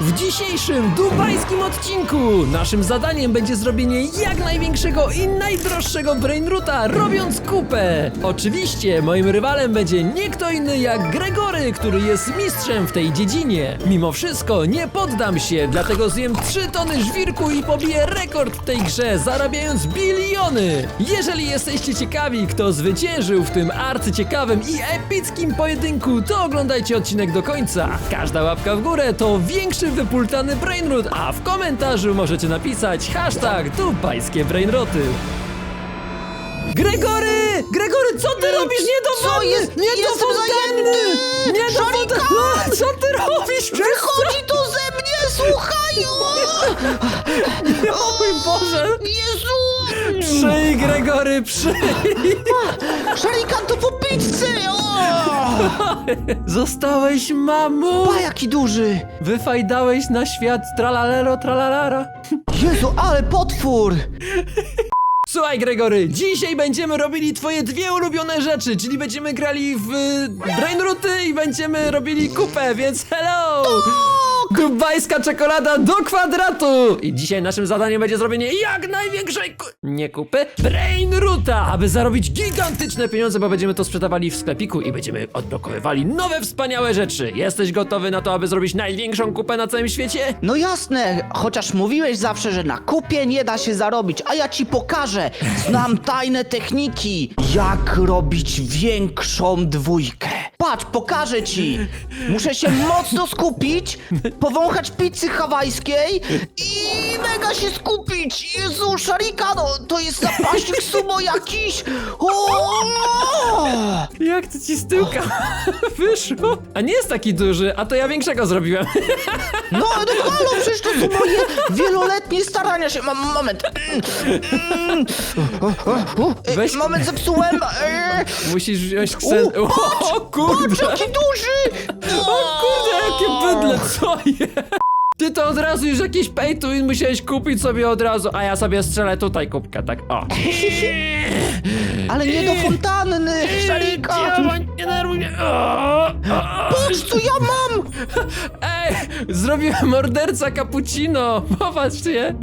W dzisiejszym dubajskim odcinku naszym zadaniem będzie zrobienie jak największego i najdroższego brainruta, robiąc kupę. Oczywiście moim rywalem będzie nie kto inny jak Gregory, który jest mistrzem w tej dziedzinie. Mimo wszystko nie poddam się, dlatego zjem 3 tony żwirku i pobiję rekord w tej grze, zarabiając biliony. Jeżeli jesteście ciekawi, kto zwyciężył w tym arcyciekawym i epickim pojedynku, to oglądajcie odcinek do końca. Każda łapka w górę to większy wypultany brainroot, a w komentarzu możecie napisać hashtag dubajskie brainroty. Gregory! Gregory, co ty robisz? Niedowodny! Co jest? Jestem Niedowodny! zajęty! Niedowodny! Szarikan! Co ty robisz? Wychodzi to ze mnie, słuchaj! O mój Boże! Jezu! Przyj, Gregory, przyj! Szarikan to po pizzę! Zostałeś mamą! Pa, jaki duży! Wyfajdałeś na świat tralalero tralalera. Jezu, ale potwór! Słuchaj, Gregory, dzisiaj będziemy robili twoje dwie ulubione rzeczy, czyli będziemy grali w y, Brainrooty i będziemy robili kupę, więc hello! Dubajska czekolada do kwadratu! I dzisiaj naszym zadaniem będzie zrobienie jak największej ku... nie kupy, Brainroota, aby zarobić gigantyczne pieniądze, bo będziemy to sprzedawali w sklepiku i będziemy odblokowywali nowe wspaniałe rzeczy. Jesteś gotowy na to, aby zrobić największą kupę na całym świecie? No jasne, chociaż mówiłeś zawsze, że na kupie nie da się zarobić, a ja ci pokażę. Znam tajne techniki, jak robić większą dwójkę. Patrz, pokażę ci. Muszę się mocno skupić, powąchać pizzy hawajskiej i mega się skupić. Jezu, Sharikano, to jest zapaśnik sumo jakiś. O! Jak to ci z tyłka wyszło? A nie jest taki duży, a to ja większego zrobiłem. No, no halo, przecież to są moje wieloletnie starania się. Mam moment. Mm. Weź- Moment, zepsułem. E, Musisz wziąć ksen... U, O kurde! Jaki duży! O kurde, jakie bydle, co je? Ty to od razu już jakiś pay to win musiałeś kupić sobie od razu, a ja sobie strzelę tutaj kubkę, tak o. Ale nie do fontanny. Działań, nie nerwuj mnie. O, o. Patrz, co ja mam! Zrobiłem morderca cappuccino, popatrzcie.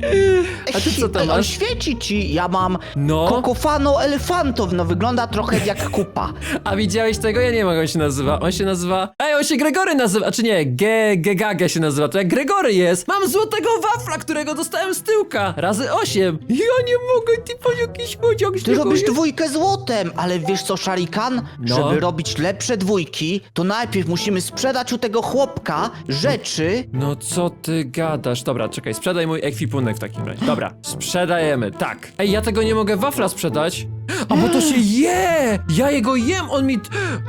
A ty co tam On masz? świeci ci. Ja mam No. kokofano elefantow. No wygląda trochę jak kupa. A widziałeś tego? Ja nie wiem jak on się nazywa. On się nazywa... Ej, on się Gregory nazywa, czy nie? Ge, Gegage się nazywa, to jak Gregory jest. Mam złotego wafla, którego dostałem z tyłka. Razy osiem. Ja nie mogę, ty po jakiś chodziok Ty robisz dwójkę złotem, ale wiesz co, Szarikan? No. Żeby robić lepsze dwójki, to najpierw musimy sprzedać u tego chłopka rzeczy, No co ty gadasz? Dobra, czekaj, sprzedaj mój ekwipunek w takim razie. Dobra, sprzedajemy, tak. Ej, ja tego nie mogę wafla sprzedać. A bo to się je! Ja jego jem, on mi,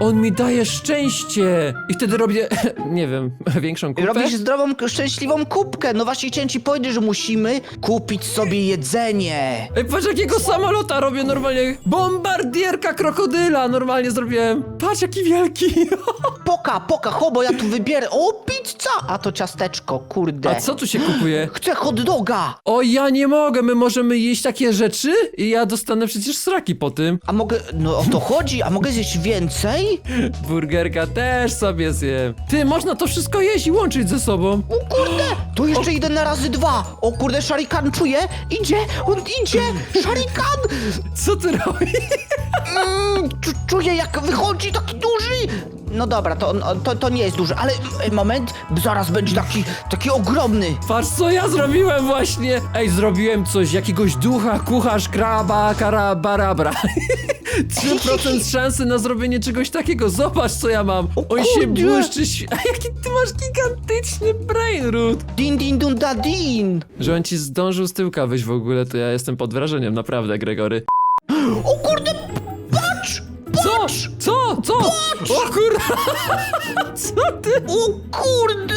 on mi daje szczęście. I wtedy robię, nie wiem, większą kupę. Robisz zdrową, szczęśliwą kubkę. No właśnie chciałem ci powiedzieć, że musimy kupić sobie jedzenie. Ej, patrz jakiego samolota robię normalnie. Bombardierka krokodyla normalnie zrobiłem. Patrz jaki wielki. Poka, poka, ho, bo ja tu wybierę. O, pizza! A to ciasteczko, kurde. A co tu się kupuje? Chcę hot doga! O, ja nie mogę, my możemy jeść takie rzeczy? I ja dostanę przecież sraki po tym. A mogę, no o to chodzi, a mogę zjeść więcej? Burgerka też sobie zjem. Ty, można to wszystko jeść i łączyć ze sobą. O kurde, to jeszcze idę na razy dwa. O kurde, szarikan czuje, idzie, on idzie, szarikan! Co ty robisz? Mm, czu- czuję jak wychodzi taki duży. No dobra, to, to, to nie jest duży, ale e, moment, zaraz będzie taki, taki ogromny. Patrz co ja zrobiłem właśnie. Ej, zrobiłem coś, jakiegoś ducha, kucharz, kraba, karabarabra. 3% szansy na zrobienie czegoś takiego. Zobacz co ja mam. On się kurde. błyszczy. świ- A jaki ty masz gigantyczny brainroot. Din din dun da din. Że on ci zdążył z tyłka wyjść w ogóle, to ja jestem pod wrażeniem, naprawdę, Gregory. O kurde, O kurwa! Co ty? O kurde!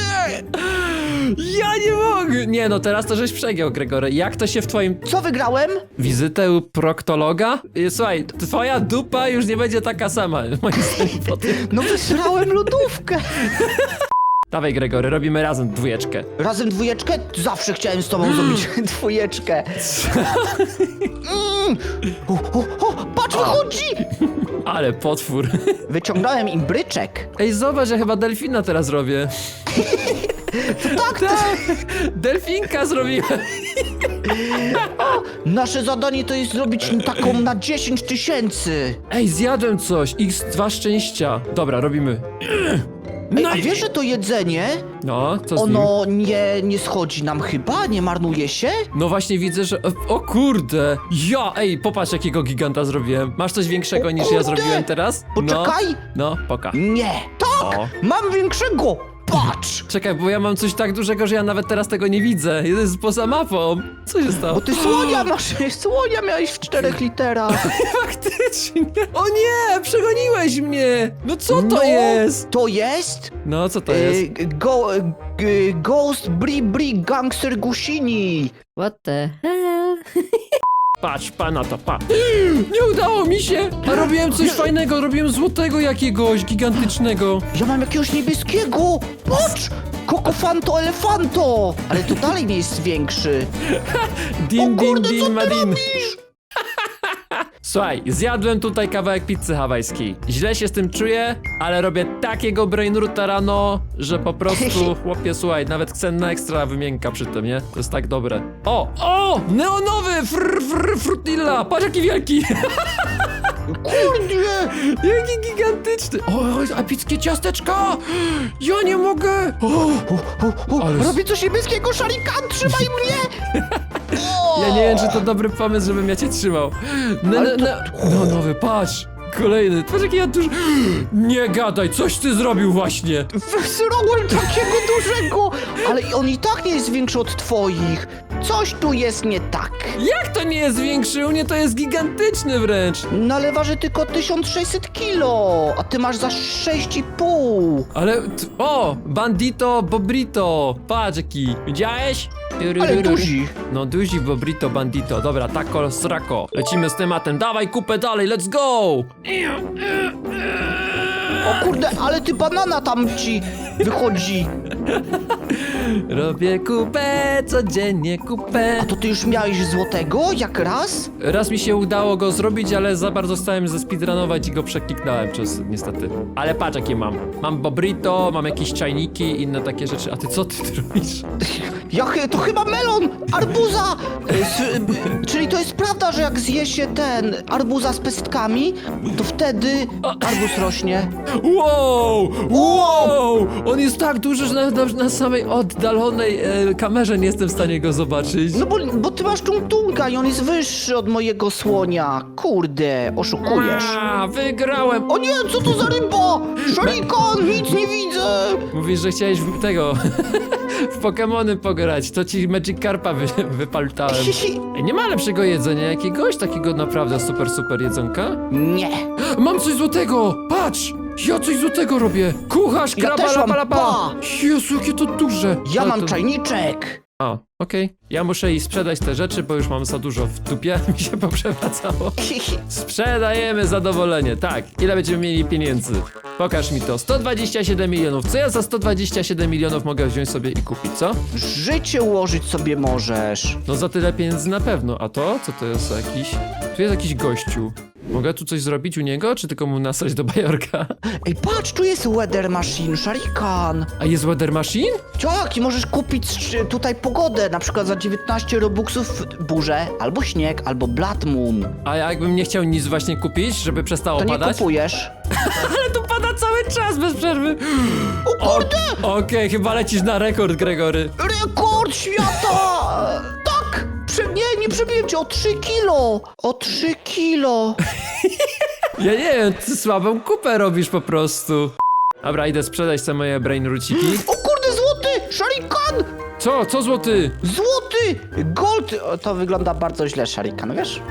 Ja nie mogę! Nie no, teraz to żeś przegiął, Gregory. Jak to się w twoim... Co wygrałem? Wizytę u proktologa? I, Słuchaj, twoja dupa już nie będzie taka sama, moim zdaniem, po tym. No wysrałem lodówkę. Dawaj, Gregory, robimy razem dwójeczkę. Razem dwójeczkę? Zawsze chciałem z tobą zrobić dwójeczkę. Mm. O, o, o, patrz, wychodzi! Ale potwór. Wyciągnąłem im bryczek. Ej, zobacz, ja chyba delfina teraz robię. Tak, Tak, delfinka zrobiłem. nasze zadanie to jest zrobić taką na 10 tysięcy. Ej, zjadłem coś. X2 szczęścia. Dobra, robimy. Ej, a wiesz, że to jedzenie, No, co z nim? ono nie, nie schodzi nam chyba? Nie marnuje się? No właśnie widzę, że... O kurde! Ja, ej, popatrz jakiego giganta zrobiłem. Masz coś większego O niż ja kurde! zrobiłem teraz? Poczekaj. No, no poka. Nie. Tak, O. mam większego. Patrz. Czekaj, bo ja mam coś tak dużego, że ja nawet teraz tego nie widzę. Jest poza mapą. Co się stało? Bo ty słonia masz, słonia miałeś w czterech literach. Faktycznie. O nie, przegoniłeś mnie. No co to No, jest? To jest? No, co to jest? Y, go, y, ghost Bri Bri Gangster Gusini. What the hell? Patrz, pana to, pa. Nie udało mi się. A robiłem coś fajnego, robiłem złotego jakiegoś, gigantycznego. Ja mam jakiegoś niebieskiego. Patrz! Kokofanto elefanto! Ale to dalej nie jest większy. Din, o din, kurde, co din, ty madin. robisz? Słuchaj, zjadłem tutaj kawałek pizzy hawajskiej. Źle się z tym czuję, ale robię takiego brainruta rano, że po prostu, chłopie, słuchaj, nawet cenna ekstra wymienka przy tym, nie? To jest tak dobre. O, o, neonowy, fr, fr, frutilla, patrz jaki wielki, Kurde! jaki gigantyczny. O, epickie ciasteczka, ja nie mogę. O, O, o, o, Ale robię coś niebieskiego, szarikan, trzymaj mnie! Ja nie wiem, czy to dobry pomysł, żebym ja cię trzymał. Ale ne, to- ne, no, nowy, patrz. Kolejny, patrz jaki ja duży. Nie gadaj, coś ty zrobił właśnie. Wysrałem takiego dużego! Ale on i tak nie jest większy od twoich. Coś tu jest nie tak. Jak to nie jest większy? U mnie to jest gigantyczny wręcz. Naleważy tylko 1600 kilo, a ty masz za 6,5. Ale, t- o, bandito, bobrito. Patrz jaki, widziałeś? Ale duzi. No duzi, bobrito, bandito. Dobra, tako, srako. Lecimy z tematem. Dawaj kupę dalej, let's go! O kurde, ale ty banana tam ci wychodzi. Robię kupę, codziennie kupę. A to ty już miałeś złotego, jak raz? Raz mi się udało go zrobić, ale za bardzo stałem ze speedrunować i go przekliknąłem przez niestety. Ale patrz jakie mam. Mam bobrito, mam jakieś czajniki, inne takie rzeczy. A ty co ty tu robisz? Ja, chy- to chyba melon, arbuza! E, s- e, czyli to jest prawda, że jak zje się ten arbuza z pestkami, to wtedy arbuz rośnie. Wow! Wow! On jest tak duży, że nawet na, na samej oddalonej e, kamerze nie jestem w stanie go zobaczyć. No bo, bo ty masz tung-tunga i on jest wyższy od mojego słonia. Kurde, oszukujesz. A, wygrałem! O nie, co to za ryba? Szarikan, nic nie widzę! Mówisz, że chciałeś tego w Pokemony pograć, to ci Magic Carpa wy, wypaltałem. Ej, Nie ma lepszego jedzenia jakiegoś takiego naprawdę super, super jedzonka? Nie. Mam coś złotego! Patrz! Ja coś złotego robię! Kucharz, Ja kraba, też mam, lapa, lapa! pa! Jezu, jakie to duże! Ja Ale mam to... czajniczek. O, okej. Ja muszę i sprzedać te rzeczy, bo już mam za dużo w dupie, mi się poprzewracało. Sprzedajemy zadowolenie, tak. Ile będziemy mieli pieniędzy? Pokaż mi to. 127 milionów. Co ja za 127 milionów mogę wziąć sobie i kupić, co? Życie ułożyć sobie możesz. No za tyle pieniędzy na pewno. A to? Co to jest za jakiś? Tu jest jakiś gościu. Mogę tu coś zrobić u niego, czy tylko mu nasać do bajorka? Ej, patrz, tu jest weather machine, szarikan. A jest weather machine? Tak, i możesz kupić tutaj pogodę, na przykład za 19 robuxów burzę, albo śnieg, albo blood moon. A jakbym nie chciał nic właśnie kupić, żeby przestało To nie padać? kupujesz. Ale tu pada cały czas bez przerwy. O kurde! Okej, chyba lecisz na rekord, Gregory. Rekord świata! Nie, nie przebiłem cię o 3 kilo! O 3 kilo! Ja nie wiem, ty słabą kupę robisz po prostu. Dobra, idę sprzedać te moje brain ruciki. O kurde, złoty! Sharikan! Co? Co złoty? Złoty! Gold! O, To wygląda bardzo źle, Sharikan, wiesz?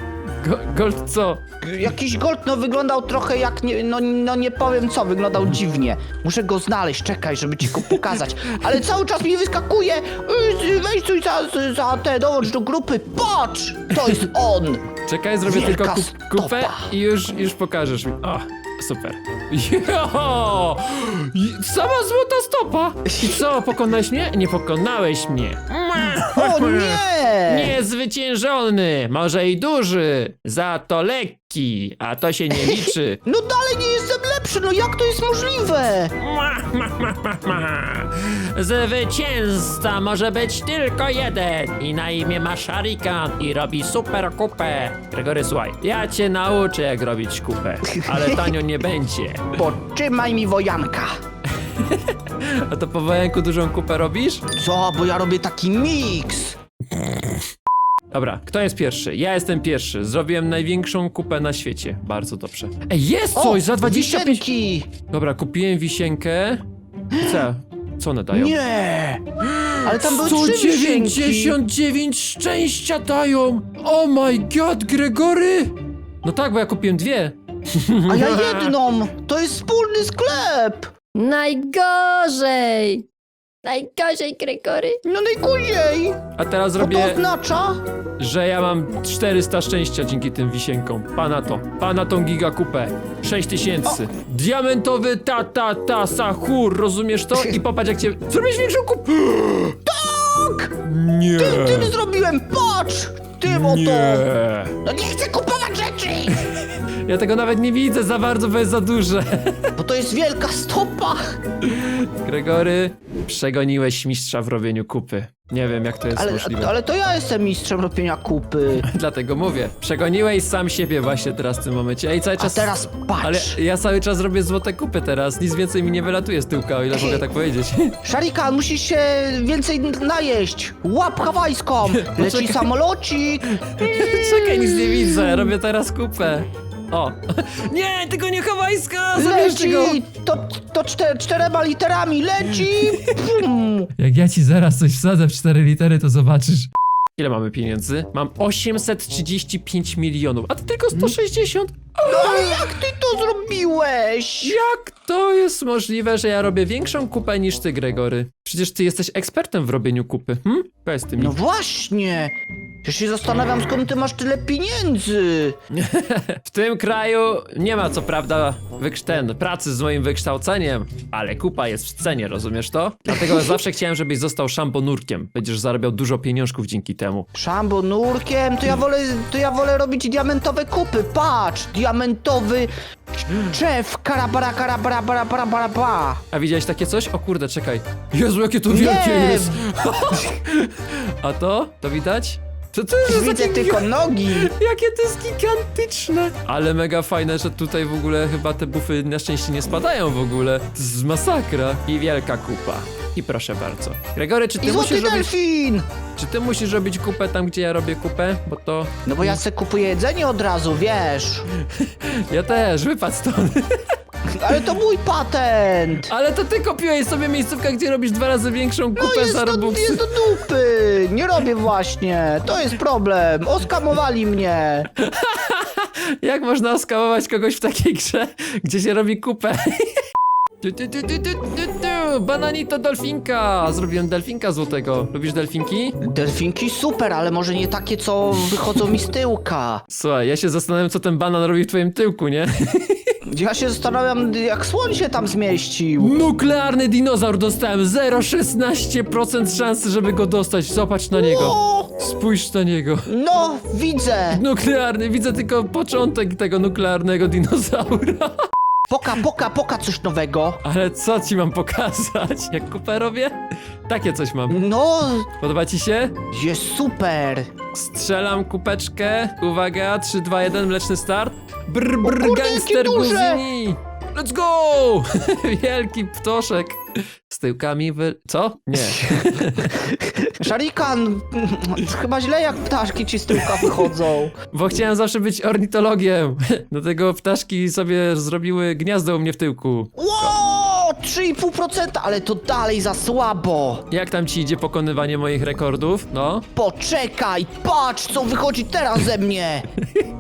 Go, gold co? Jakiś gold, no wyglądał trochę jak, nie, no, no nie powiem co, wyglądał dziwnie. Muszę go znaleźć, czekaj, żeby ci go pokazać. Ale cały czas mi wyskakuje, y, weź coś za, za te, dołącz do grupy, patrz! To jest on! Czekaj, zrobię Wielka tylko kup, kupę stopa. i już, już pokażesz mi. O, super. Jo! Sama złota stopa! I co, pokonałeś mnie? Nie pokonałeś mnie. O nie! Niezwyciężony, może i duży, za to lekki, a to się nie liczy. No dalej nie jestem lepszy, no jak to jest możliwe? Zwycięzca może być tylko jeden i na imię ma Sharikan i robi super kupę. Gregory, słuchaj, ja cię nauczę jak robić kupę, ale tanio nie będzie. Potrzymaj mi wojanka. A to po wojenku dużą kupę robisz? Co, bo ja robię taki miks. Dobra, kto jest pierwszy? Ja jestem pierwszy. Zrobiłem największą kupę na świecie. Bardzo dobrze. Ej, jest coś za 25... wisienki. Dobra, kupiłem wisienkę. I Co? Co one dają? Nie! Ale tam były trzy wisienki. 199 szczęścia dają! Oh my god, Gregory! No tak, bo ja kupiłem dwie. A ja jedną. To jest wspólny sklep. Najgorzej! Najgorzej, Gregory. No najgorzej. A teraz Co to oznacza? że ja mam 400 szczęścia dzięki tym wisienkom. Pana to. Pana tą gigakupę. 6000. Diamentowy ta ta ta sahur, rozumiesz to? I popatrz jak cię... Zrobisz większą kupę! Tak! Nie! Tym zrobiłem, patrz! Tym oto! Nie! No nie chcę kupować rzeczy! Ja tego nawet nie widzę za bardzo, bo jest za duże. To jest wielka stopa! Gregory, przegoniłeś mistrza w robieniu kupy. Nie wiem, jak to jest Ale, możliwe. ale to ja jestem mistrzem robienia kupy. Dlatego mówię. Przegoniłeś sam siebie właśnie teraz w tym momencie. Ej, cały A czas... teraz Ale patrz! ja cały czas robię złote kupy teraz. Nic więcej mi nie wylatuje z tyłka, o ile mogę tak powiedzieć. Szarikan, musisz się więcej najeść! Łap hawajską! Leci Poczekaj. samolocik! Czekaj, nic nie widzę. Robię teraz kupę. O. Nie, tylko nie hawajska! Zabierzcie go! Leci! To, to czter, czterema literami leci! Pum. Jak ja ci zaraz coś wsadzę w cztery litery, to zobaczysz. Ile mamy pieniędzy? Mam 835 milionów, a ty tylko 160? No ale jak ty to zrobiłeś? Jak to jest możliwe, że ja robię większą kupę niż ty, Gregory? Przecież ty jesteś ekspertem w robieniu kupy, hm? Powiedz ty mi. No właśnie! Ja się zastanawiam, skąd ty masz tyle pieniędzy! W tym kraju nie ma co prawda wykrz- ten, pracy z moim wykształceniem, ale kupa jest w cenie, rozumiesz to? Dlatego zawsze chciałem, żebyś został szambonurkiem. Będziesz zarabiał dużo pieniążków dzięki temu. Szambo nurkiem, to ja wolę, to ja wolę robić diamentowe kupy. Patrz, diamentowy szef, karabara, karabara, bara, bara, bara, bara. A widziałeś takie coś? O kurde, czekaj. Jezu, jakie to wielkie Nie. jest! A to? To widać? To to jest Widzę takie tylko nogi. Jakie to jest gigantyczne! Ale mega fajne, że tutaj w ogóle chyba te bufy na szczęście nie spadają w ogóle. To jest masakra. I wielka kupa. I proszę bardzo. Gregory, czy ty I złoty musisz robić, delfin. czy ty musisz robić kupę tam, gdzie ja robię kupę? Bo to... No bo ja se kupuję jedzenie od razu, wiesz. Ja też, wypadł stąd. Ale to mój patent. Ale to ty kopiłeś sobie miejscówkę, gdzie robisz dwa razy większą kupę No jest za do, robuxy. jest do dupy. Nie robię właśnie. To jest problem. Oskamowali mnie. Jak można oskamować kogoś w takiej grze, gdzie się robi kupę? Tu, tu, tu, tu, tu, tu, tu. Bananito delfinka! Zrobiłem delfinka złotego. Lubisz delfinki? Delfinki super, ale może nie takie, co wychodzą mi z tyłka. Słuchaj, ja się zastanawiam, co ten banan robi w twoim tyłku, nie? Ja się zastanawiam, jak słoń się tam zmieścił. Nuklearny dinozaur dostałem 0,16% szansy, żeby go dostać. Zobacz na niego. O, Spójrz na niego. no, widzę. Nuklearny, widzę tylko początek tego nuklearnego dinozaura. Poka, poka, poka coś nowego. Ale co ci mam pokazać? Jak kupę robię? Takie coś mam. No, Podoba ci się? jest super. Strzelam kupeczkę. Uwaga, 3, 2, 1, mleczny start. Brr, brr, kurde, gangster duże! Guzini! Let's go! Wielki ptoszek. Z tyłkami wy... Co? Nie. Szarikan, chyba źle jak ptaszki ci z tyłka wychodzą. Bo chciałem zawsze być ornitologiem. Dlatego ptaszki sobie zrobiły gniazdo u mnie w tyłku. Ło, 3,5%, ale to dalej za słabo. Jak tam ci idzie pokonywanie moich rekordów? No? Poczekaj, patrz co wychodzi teraz ze mnie.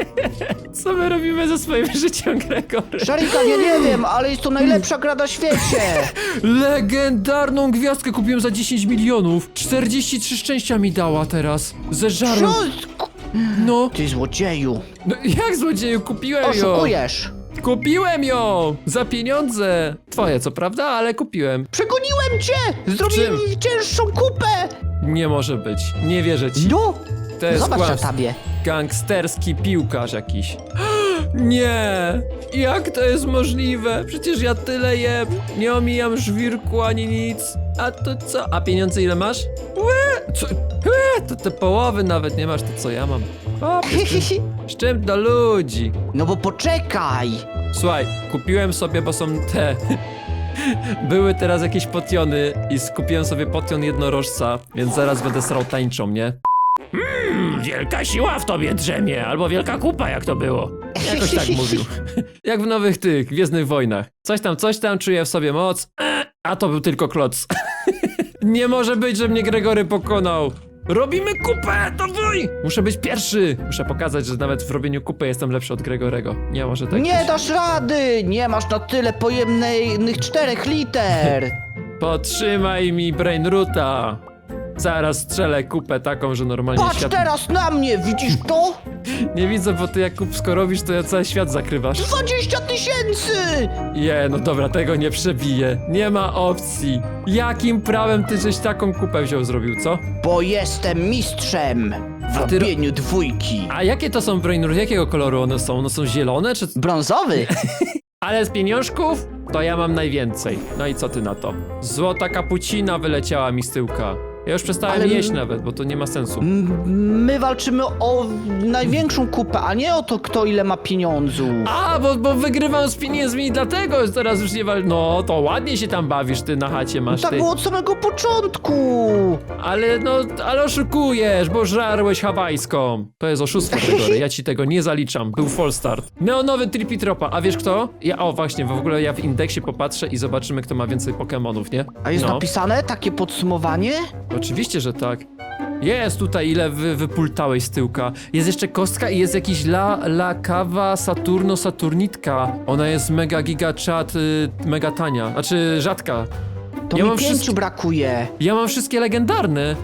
Co my robimy ze swoim życiem, Gregory? Szarikan, ja nie wiem, ale jest to najlepsza gra na świecie. Legendarną gwiazdkę kupiłem za 10 milionów. 43 szczęścia mi dała teraz. Ze żaru. Co? No. Ty złodzieju, no. Jak złodzieju, kupiłem ją. oszukujesz. Kupiłem ją! Za pieniądze! Twoje, co prawda, ale kupiłem. Przegoniłem cię! Zrobiłem czym? cięższą kupę! Nie może być. Nie wierzę ci. No! To jest Zobacz na kłamstwo. tabie. Gangsterski piłkarz jakiś. Nie! Jak to jest możliwe? Przecież ja tyle jem, nie omijam żwirku ani nic. A to co? A pieniądze ile masz? Łe! Co? Łe! To te połowy nawet nie masz, to co ja mam? O, z czym do ludzi? No bo poczekaj. Słuchaj, kupiłem sobie, bo są te... Były teraz jakieś potiony i skupiłem sobie potion jednorożca, więc zaraz będę srał tańczą, nie? Mmm, wielka siła w tobie drzemie, albo wielka kupa, jak to było. Jakoś tak mówił. Jak w nowych tych, Gwiezdnych Wojnach. Coś tam, coś tam, czuję w sobie moc, e, a to był tylko kloc. Nie może być, że mnie Gregory pokonał. Robimy kupę, dawaj! Muszę być pierwszy! Muszę pokazać, że nawet w robieniu kupy jestem lepszy od Gregorego. Nie może tak Nie być. dasz rady! Nie masz na tyle pojemnych czterech liter! Podtrzymaj mi Brainroota! Zaraz strzelę kupę taką, że normalnie Patrz świat... teraz na mnie, widzisz to? Nie widzę, bo ty jak kupsko robisz, to ja cały świat zakrywasz. 20 tysięcy! Je, no dobra, tego nie przebiję. Nie ma opcji. Jakim prawem ty żeś taką kupę wziął, zrobił, co? Bo jestem mistrzem w A ty ro- robieniu dwójki. A jakie to są Brainroot? Jakiego koloru one są? One są zielone, czy... Brązowy? Ale z pieniążków? To ja mam najwięcej. No i co ty na to? Złota kapucina wyleciała mi z tyłka. Ja już przestałem Ale- jeść nawet, bo to nie ma sensu. M- My walczymy o największą kupę, a nie o to, kto ile ma pieniądzów. A, bo, bo wygrywam z pieniędzmi i dlatego teraz już nie wal... No, to ładnie się tam bawisz, ty na chacie masz, Tak ty. było od samego początku. Ale no, ale oszukujesz, bo żarłeś hawajską. To jest oszustwo, Gregory, ja ci tego nie zaliczam. Był fall start. Neonowy Trippy Tropa, a wiesz kto? Ja, o właśnie, w ogóle ja w indeksie popatrzę i zobaczymy, kto ma więcej Pokemonów, nie? A jest no. napisane takie podsumowanie? Oczywiście, że tak. Jest tutaj, ile wy, wypultałeś z tyłka. Jest jeszcze kostka i jest jakiś La, la Kawa Saturno Saturnitka. Ona jest mega giga chat, y, mega tania. Znaczy, rzadka. To Ja mi mam pięciu wszystkie- brakuje. Ja mam wszystkie legendarne.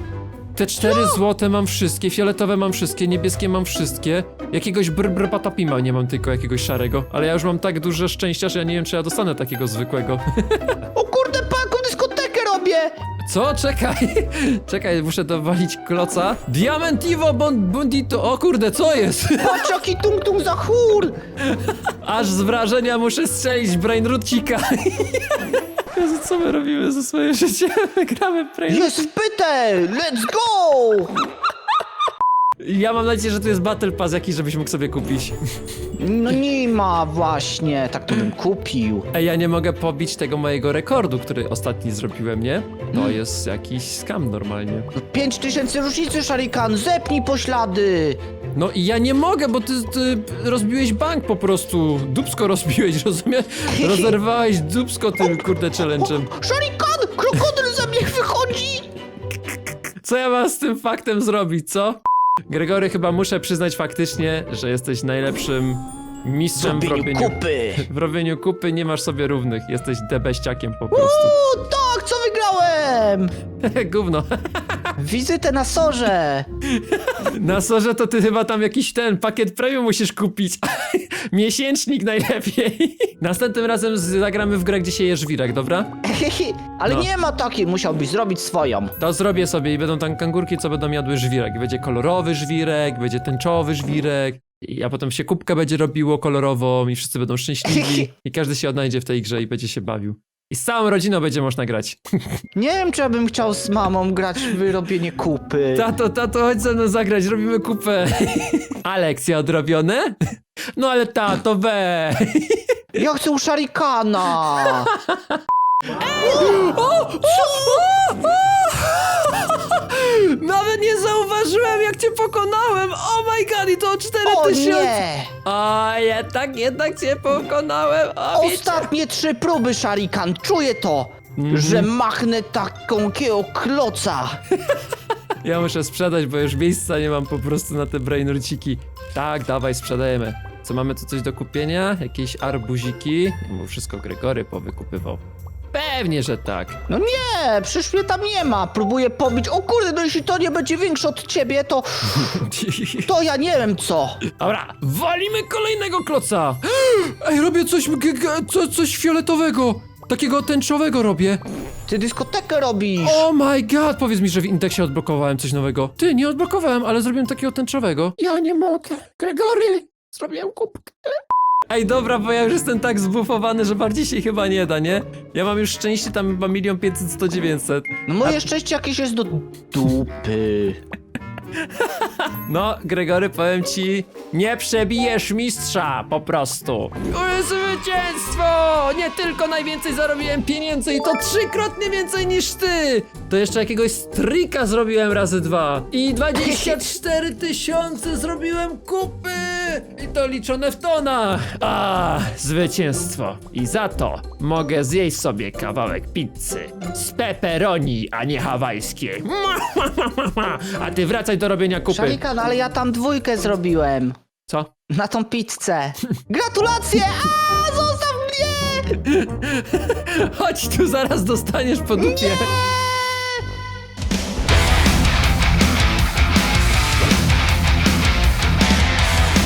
Te cztery złote mam wszystkie, fioletowe mam wszystkie, niebieskie mam wszystkie. Jakiegoś brbr patapima nie mam tylko jakiegoś szarego. Ale ja już mam tak duże szczęścia, że ja nie wiem, czy ja dostanę takiego zwykłego. O kurde, pa, jaką dyskotekę robię! Co? Czekaj. Czekaj, muszę dowalić kloca. Diamantivo bon, Bundito. O kurde, co jest? Patrz jaki tung tung za chór! Aż z wrażenia muszę strzelić Brainrootcika. Jezu, co my robimy ze swoim życiem? My gramy w. Jest wpyte! Let's go! Ja mam nadzieję, że tu jest Battle Pass jakiś, żebyś mógł sobie kupić. No nie ma właśnie, tak to bym kupił. Ej, ja nie mogę pobić tego mojego rekordu, który ostatni zrobiłem, nie? To jest jakiś skam normalnie. No, Pięć tysięcy różnicy, Sharikan, zepnij poślady! No i ja nie mogę, bo ty, ty rozbiłeś bank po prostu. Dupsko rozbiłeś, rozumiesz? Rozerwałeś dupsko tym kurde challenge'em. Sharikan! Krokodyl za mnie wychodzi! Co ja mam z tym faktem zrobić, co? Gregory, chyba muszę przyznać faktycznie, że jesteś najlepszym mistrzem w Robieniu kupy! w robieniu kupy. Nie masz sobie równych, jesteś debeściakiem po prostu. O, tak, co wygrałem? Gówno. Wizytę na sorze! Na sorze to ty chyba tam jakiś ten pakiet premium musisz kupić. Miesięcznik najlepiej. Następnym razem zagramy w grę, gdzie się je żwirek, dobra? Ale No. nie ma takiej, musiałbyś zrobić swoją. To zrobię sobie i będą tam kangurki, co będą jadły żwirek. Będzie kolorowy żwirek, będzie tęczowy żwirek. I- A potem się kubka będzie robiło kolorową i wszyscy będą szczęśliwi. I każdy się odnajdzie w tej grze i będzie się bawił. I z całą rodziną będzie można grać. Nie wiem, czy ja bym chciał z mamą grać w robienie kupy. Tato, tato, chodź ze mną zagrać, robimy kupę. A lekcje odrobione? No ale tato, we. Ja chcę u Sharikana! Nawet nie zauważyłem, jak cię pokonałem. Oh my god, i to o 4 O nie! A jednak, jednak cię pokonałem. O, wiecie. Ostatnie trzy próby, Sharikan, czuję to! Mhm. Że machnę taką kieł kloca! Ja muszę sprzedać, bo już miejsca nie mam po prostu na te brainruciki. Tak, dawaj, sprzedajemy. Co, mamy tu coś do kupienia? Jakieś arbuziki? Bo wszystko Gregory powykupywał. Pewnie, że tak. No nie, przecież mnie tam nie ma. Próbuję pobić. O kurde, no jeśli to nie będzie większe od ciebie, to. To ja nie wiem co. Dobra, walimy kolejnego kloca! Ej, robię coś, g- g- co, coś fioletowego! Takiego tęczowego robię. Ty dyskotekę robisz. Oh my god! Powiedz mi, że w indeksie odblokowałem coś nowego. Ty, nie odblokowałem, ale zrobiłem takiego tęczowego. Ja nie mogę. Gregory! Zrobiłem kubkę. Ej, dobra, bo ja już jestem tak zbufowany, że bardziej się chyba nie da, nie? Ja mam już szczęście tam chyba milion pięćset, sto dziewięćset. No moje szczęście jakieś jest do dupy. No, Gregory, powiem ci, nie przebijesz mistrza, po prostu. Zwycięstwo! Nie tylko najwięcej zarobiłem pieniędzy i to trzykrotnie więcej niż ty! To jeszcze jakiegoś strika zrobiłem razy dwa. I 24 tysiące zrobiłem kupy! I to liczone w tonach. A, zwycięstwo. I za to mogę zjeść sobie kawałek pizzy. Z pepperoni, a nie hawajskiej. A ty wracaj do robienia kupy. Szarikan, ale ja tam dwójkę zrobiłem. Co? Na tą pizzę. Gratulacje! A, zostaw mnie! Chodź tu, zaraz dostaniesz po dupie.